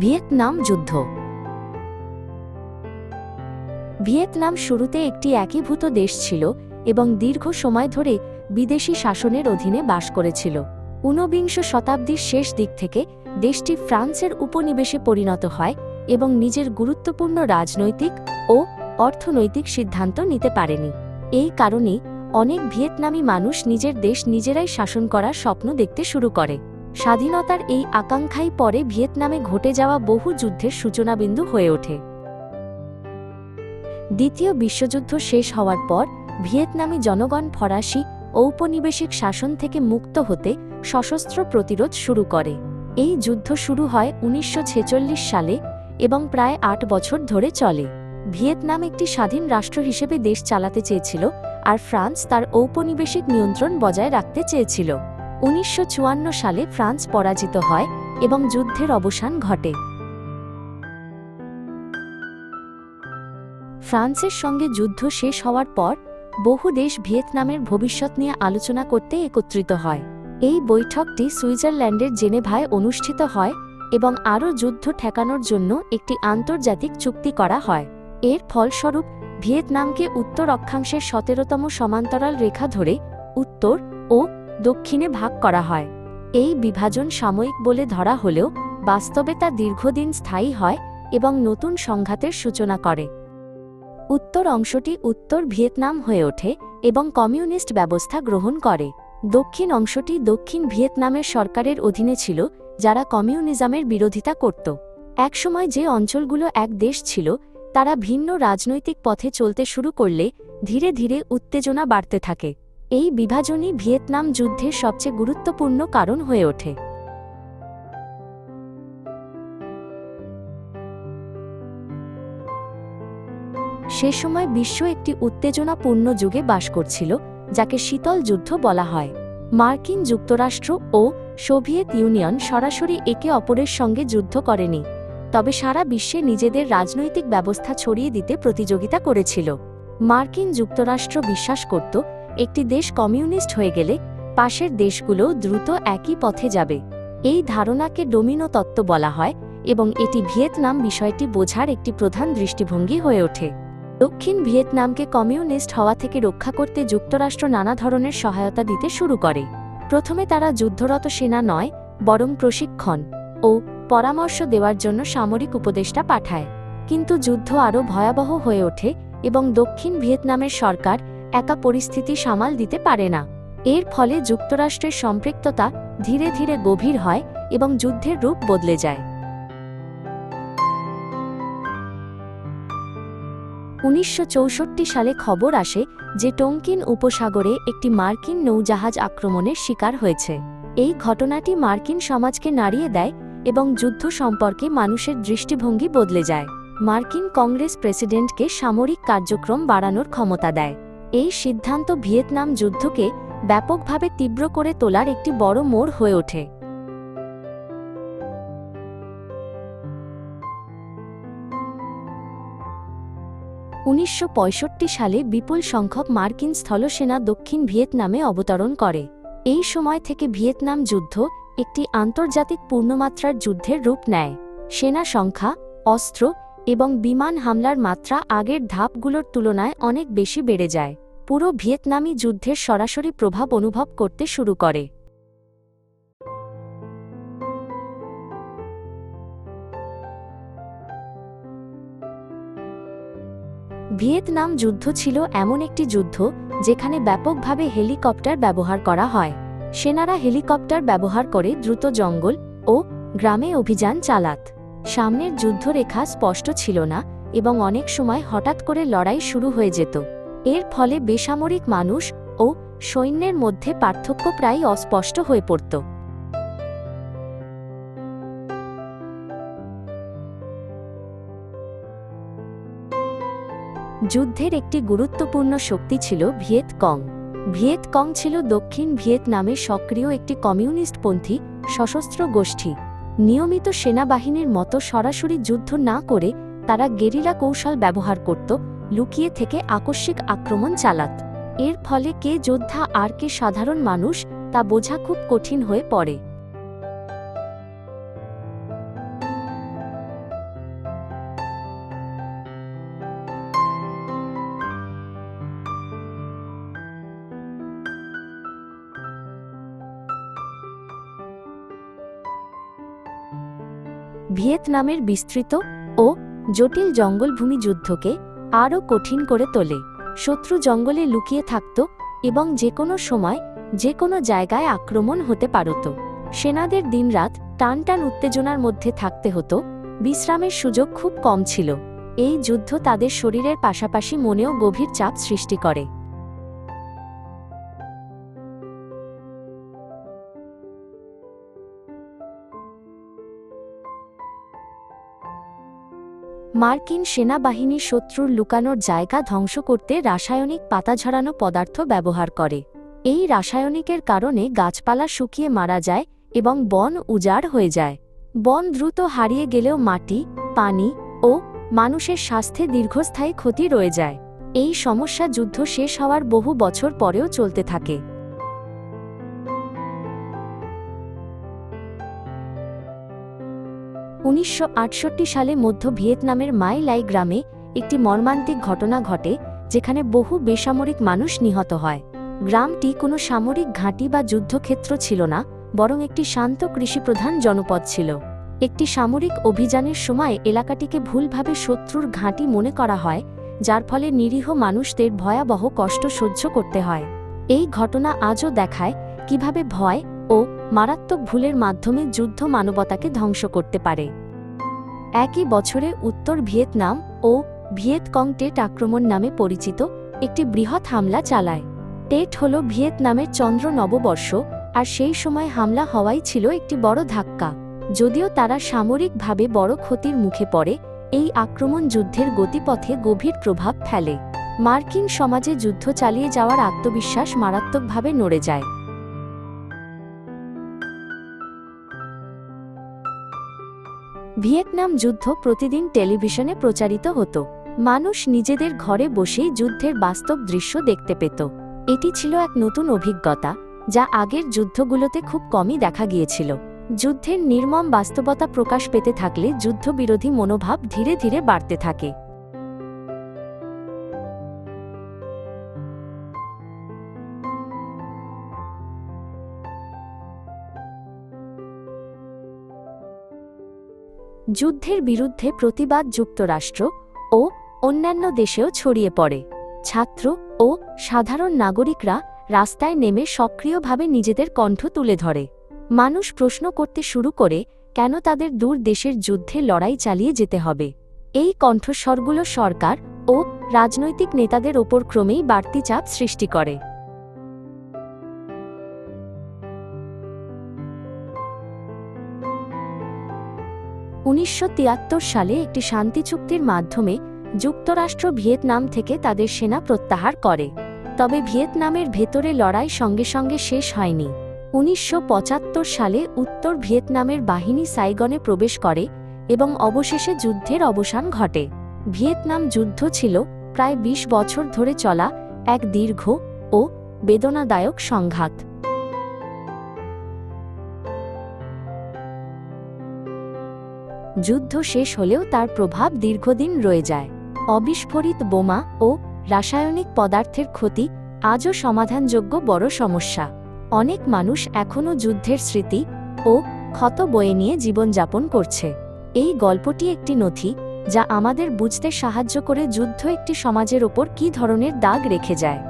Vietnam যুদ্ধ। Vietnam শুরুতে একটি একীভূত দেশ ছিল এবং দীর্ঘ সময় ধরে বিদেশি শাসনের অধীনে বাস করেছিল। ঊনবিংশ শতাব্দীর শেষ দিক থেকে দেশটি ফ্রান্সের উপনিবেশে পরিণত হয় এবং নিজের গুরুত্বপূর্ণ রাজনৈতিক ও অর্থনৈতিক সিদ্ধান্ত নিতে পারেনি। এই কারণে অনেক ভিয়েতনামী মানুষ নিজের দেশ নিজেরাই শাসন করার স্বপ্ন দেখতে শুরু করে। স্বাধীনতার এই আকাঙ্ক্ষাই পরে ভিয়েতনামে ঘটে যাওয়া বহু যুদ্ধের সূচনাবিন্দু হয়ে ওঠে। দ্বিতীয় বিশ্বযুদ্ধ শেষ হওয়ার পর ভিয়েতনামি জনগণ ফরাসি ঔপনিবেশিক শাসন থেকে মুক্ত হতে সশস্ত্র প্রতিরোধ শুরু করে। এই যুদ্ধ শুরু হয় উনিশশো ছেচল্লিশ সালে এবং প্রায় আট বছর ধরে চলে। ভিয়েতনাম একটি স্বাধীন রাষ্ট্র হিসেবে দেশ চালাতে চেয়েছিল আর ফ্রান্স তার ঔপনিবেশিক নিয়ন্ত্রণ বজায় রাখতে চেয়েছিল। উনিশশো সালে ফ্রান্স পরাজিত হয় এবং যুদ্ধের অবসান ঘটে। ফ্রান্সের সঙ্গে যুদ্ধ শেষ হওয়ার পর, বহু দেশ ভিয়েতনামের ভবিষ্যৎ নিয়ে আলোচনা করতে একত্রিত হয়। এই বৈঠকটি সুইজারল্যান্ডের জেনেভায় অনুষ্ঠিত হয় এবং আরও যুদ্ধ ঠেকানোর জন্য একটি আন্তর্জাতিক চুক্তি করা হয়। এর ফলস্বরূপ, ভিয়েতনামকে উত্তর অক্ষাংশের সতেরোতম সমান্তরাল রেখা ধরে উত্তর ও দক্ষিণে ভাগ করা হয়। এই বিভাজন সাময়িক বলে ধরা হলেও বাস্তবে তা দীর্ঘদিন স্থায়ী হয় এবং নতুন সংঘাতের সূচনা করে। উত্তর অংশটি উত্তর ভিয়েতনাম হয়ে ওঠে এবং কমিউনিস্ট ব্যবস্থা গ্রহণ করে। দক্ষিণ অংশটি দক্ষিণ ভিয়েতনামের সরকারের অধীনে ছিল, যারা কমিউনিজমের বিরোধিতা করত। একসময় যে অঞ্চলগুলো এক দেশ ছিল, তারা ভিন্ন রাজনৈতিক পথে চলতে শুরু করলে ধীরে ধীরে উত্তেজনা বাড়তে থাকে। এই বিভাজনই ভিয়েতনাম যুদ্ধের সবচেয়ে গুরুত্বপূর্ণ কারণ হয়ে ওঠে। সে সময় বিশ্ব একটি উত্তেজনাপূর্ণ যুগে বাস করছিল, যাকে শীতল যুদ্ধ বলা হয়। মার্কিন যুক্তরাষ্ট্র ও সোভিয়েত ইউনিয়ন সরাসরি একে অপরের সঙ্গে যুদ্ধ করেনি, তবে সারা বিশ্বে নিজেদের রাজনৈতিক ব্যবস্থা ছড়িয়ে দিতে প্রতিযোগিতা করেছিল। মার্কিন যুক্তরাষ্ট্র বিশ্বাস করত একটি দেশ কমিউনিস্ট হয়ে গেলে পাশের দেশগুলো দ্রুত একই পথে যাবে। এই ধারণাকে ডোমিনো তত্ত্ব বলা হয় এবং এটি ভিয়েতনাম বিষয়টি বোঝার একটি প্রধান দৃষ্টিভঙ্গি হয়ে ওঠে। দক্ষিণ ভিয়েতনামকে কমিউনিস্ট হওয়া থেকে রক্ষা করতে যুক্তরাষ্ট্র নানা ধরনের সহায়তা দিতে শুরু করে। প্রথমে তারা যুদ্ধরত সেনা নয়, বরং প্রশিক্ষণ ও পরামর্শ দেওয়ার জন্য সামরিক উপদেষ্টা পাঠায়। কিন্তু যুদ্ধ আরও ভয়াবহ হয়ে ওঠে এবং দক্ষিণ ভিয়েতনামের সরকার একা পরিস্থিতি সামাল দিতে পারে না। এর ফলে যুক্তরাষ্ট্রের সম্পৃক্ততা ধীরে ধীরে গভীর হয় এবং যুদ্ধের রূপ বদলে যায়। উনিশশো চৌষট্টি সালে খবর আসে যে টঙ্কিন উপসাগরে একটি মার্কিন নৌজাহাজ আক্রমণের শিকার হয়েছে। এই ঘটনাটি মার্কিন সমাজকে নাড়িয়ে দেয় এবং যুদ্ধ সম্পর্কে মানুষের দৃষ্টিভঙ্গি বদলে যায়। মার্কিন কংগ্রেস প্রেসিডেন্টকে সামরিক কার্যক্রম বাড়ানোর ক্ষমতা দেয়। এই সিদ্ধান্ত ভিয়েতনাম যুদ্ধকে ব্যাপকভাবে তীব্র করে তোলার একটি বড় মোড় হয়ে ওঠে। উনিশশো পঁয়ষট্টি সালে বিপুল সংখ্যক মার্কিন স্থলসেনা দক্ষিণ ভিয়েতনামে অবতরণ করে। এই সময় থেকে ভিয়েতনাম যুদ্ধ একটি আন্তর্জাতিক পূর্ণমাত্রার যুদ্ধের রূপ নেয়। সেনা সংখ্যা, অস্ত্র এবং বিমান হামলার মাত্রা আগের ধাপগুলোর তুলনায় অনেক বেশি বেড়ে যায়। পুরো ভিয়েতনামি যুদ্ধের সরাসরি প্রভাব অনুভব করতে শুরু করে। ভিয়েতনাম যুদ্ধ ছিল এমন একটি যুদ্ধ যেখানে ব্যাপকভাবে হেলিকপ্টার ব্যবহার করা হয়। সেনারা হেলিকপ্টার ব্যবহার করে দ্রুত জঙ্গল ও গ্রামে অভিযান চালাত। সামনের যুদ্ধরেখা স্পষ্ট ছিল না এবং অনেক সময় হঠাৎ করে লড়াই শুরু হয়ে যেত। এর ফলে বেসামরিক মানুষ ও সৈন্যের মধ্যে পার্থক্য প্রায় অস্পষ্ট হয়ে পড়ত। যুদ্ধের একটি গুরুত্বপূর্ণ শক্তি ছিল ভিয়েত কং ভিয়েত কং ছিল দক্ষিণ ভিয়েতনামে সক্রিয় একটি কমিউনিস্টপন্থী সশস্ত্র গোষ্ঠী। নিয়মিত সেনাবাহিনীর মতো সরাসরি যুদ্ধ না করে তারা গেরিলা কৌশল ব্যবহার করত, লুকিয়ে থেকে আকস্মিক আক্রমণ চালাত। এর ফলে কে যোদ্ধা আর কে সাধারণ মানুষ তা বোঝা খুব কঠিন হয়ে পড়ে। ভিয়েতনামের বিস্তৃত ও জটিল জঙ্গলভূমি যুদ্ধকে আরও কঠিন করে তোলে। শত্রু জঙ্গলে লুকিয়ে থাকত এবং যে কোনো সময় যে কোনো জায়গায় আক্রমণ হতে পারত। সেনাদের দিনরাত টান টান উত্তেজনার মধ্যে থাকতে হতো। বিশ্রামের সুযোগ খুব কম ছিল। এই যুদ্ধ তাদের শরীরের পাশাপাশি মনেও গভীর চাপ সৃষ্টি করে। মার্কিন সেনাবাহিনী শত্রুর লুকানোর জায়গা ধ্বংস করতে রাসায়নিক পাতা ঝরানো পদার্থ ব্যবহার করে। এই রাসায়নিকের কারণে গাছপালা শুকিয়ে মারা যায় এবং বন উজাড় হয়ে যায়। বন দ্রুত হারিয়ে গেলেও মাটি, পানি ও মানুষের স্বাস্থ্যে দীর্ঘস্থায়ী ক্ষতি রয়ে যায়। এই সমস্যা যুদ্ধ শেষ হওয়ার বহু বছর পরেও চলতে থাকে। উনিশশো আটষট্টি সালে মধ্য ভিয়েতনামের মাই লাই গ্রামে একটি মর্মান্তিক ঘটনা ঘটে, যেখানে বহু বেসামরিক মানুষ নিহত হয়। গ্রামটি কোনো সামরিক ঘাঁটি বা যুদ্ধক্ষেত্র ছিল না, বরং একটি শান্ত কৃষিপ্রধান জনপদ ছিল। একটি সামরিক অভিযানের সময় এলাকাটিকে ভুলভাবে শত্রুর ঘাঁটি মনে করা হয়, যার ফলে নিরীহ মানুষদের ভয়াবহ কষ্ট সহ্য করতে হয়। এই ঘটনা আজও দেখায় কীভাবে ভয় ও মারাত্মক ভুলের মাধ্যমে যুদ্ধ মানবতাকে ধ্বংস করতে পারে। একই বছরে উত্তর ভিয়েতনাম ও ভিয়েতকং টেট আক্রমণ নামে পরিচিত একটি বৃহৎ হামলা চালায়। টেট হল ভিয়েতনামের চন্দ্র নববর্ষ, আর সেই সময় হামলা হওয়াই ছিল একটি বড় ধাক্কা। যদিও তারা সামরিকভাবে বড় ক্ষতির মুখে পড়ে, এই আক্রমণ যুদ্ধের গতিপথে গভীর প্রভাব ফেলে। মার্কিন সমাজে যুদ্ধ চালিয়ে যাওয়ার আত্মবিশ্বাস মারাত্মকভাবে নড়ে যায়। ভিয়েতনাম যুদ্ধ প্রতিদিন টেলিভিশনে প্রচারিত হতো। মানুষ নিজেদের ঘরে বসেই যুদ্ধের বাস্তব দৃশ্য দেখতে পেত। এটি ছিল এক নতুন অভিজ্ঞতা, যা আগের যুদ্ধগুলোতে খুব কমই দেখা গিয়েছিল। যুদ্ধের নির্মম বাস্তবতা প্রকাশ পেতে থাকলে যুদ্ধবিরোধী মনোভাব ধীরে ধীরে বাড়তে থাকে। যুদ্ধের বিরুদ্ধে প্রতিবাদ যুক্তরাষ্ট্র ও অন্যান্য দেশেও ছড়িয়ে পড়ে। ছাত্র ও সাধারণ নাগরিকরা রাস্তায় নেমে সক্রিয়ভাবে নিজেদের কণ্ঠ তুলে ধরে। মানুষ প্রশ্ন করতে শুরু করে, কেন তাদের দূর দেশের যুদ্ধে লড়াই চালিয়ে যেতে হবে? এই কণ্ঠস্বরগুলো সরকার ও রাজনৈতিক নেতাদের ওপর ক্রমেই বাড়তি চাপ সৃষ্টি করে। উনিশশো তিয়াত্তর সালে একটি শান্তি চুক্তির মাধ্যমে যুক্তরাষ্ট্র ভিয়েতনাম থেকে তাদের সেনা প্রত্যাহার করে। তবে ভিয়েতনামের ভেতরে লড়াই সঙ্গে সঙ্গে শেষ হয়নি। উনিশশো পঁচাত্তর সালে উত্তর ভিয়েতনামের বাহিনী সাইগনে প্রবেশ করে এবং অবশেষে যুদ্ধের অবসান ঘটে। ভিয়েতনাম যুদ্ধ ছিল প্রায় ২০ বছর ধরে চলা এক দীর্ঘ ও বেদনাদায়ক সংঘাত। যুদ্ধ শেষ হলেও তার প্রভাব দীর্ঘদিন রয়ে যায়। অবিস্ফোরিত বোমা ও রাসায়নিক পদার্থের ক্ষতি আজও সমাধানযোগ্য বড় সমস্যা। অনেক মানুষ এখনও যুদ্ধের স্মৃতি ও ক্ষত বয়ে নিয়ে জীবনযাপন করছে। এই গল্পটি একটি নথি যা আমাদের বুঝতে সাহায্য করে যুদ্ধ একটি সমাজের ওপর কী ধরনের দাগ রেখে যায়।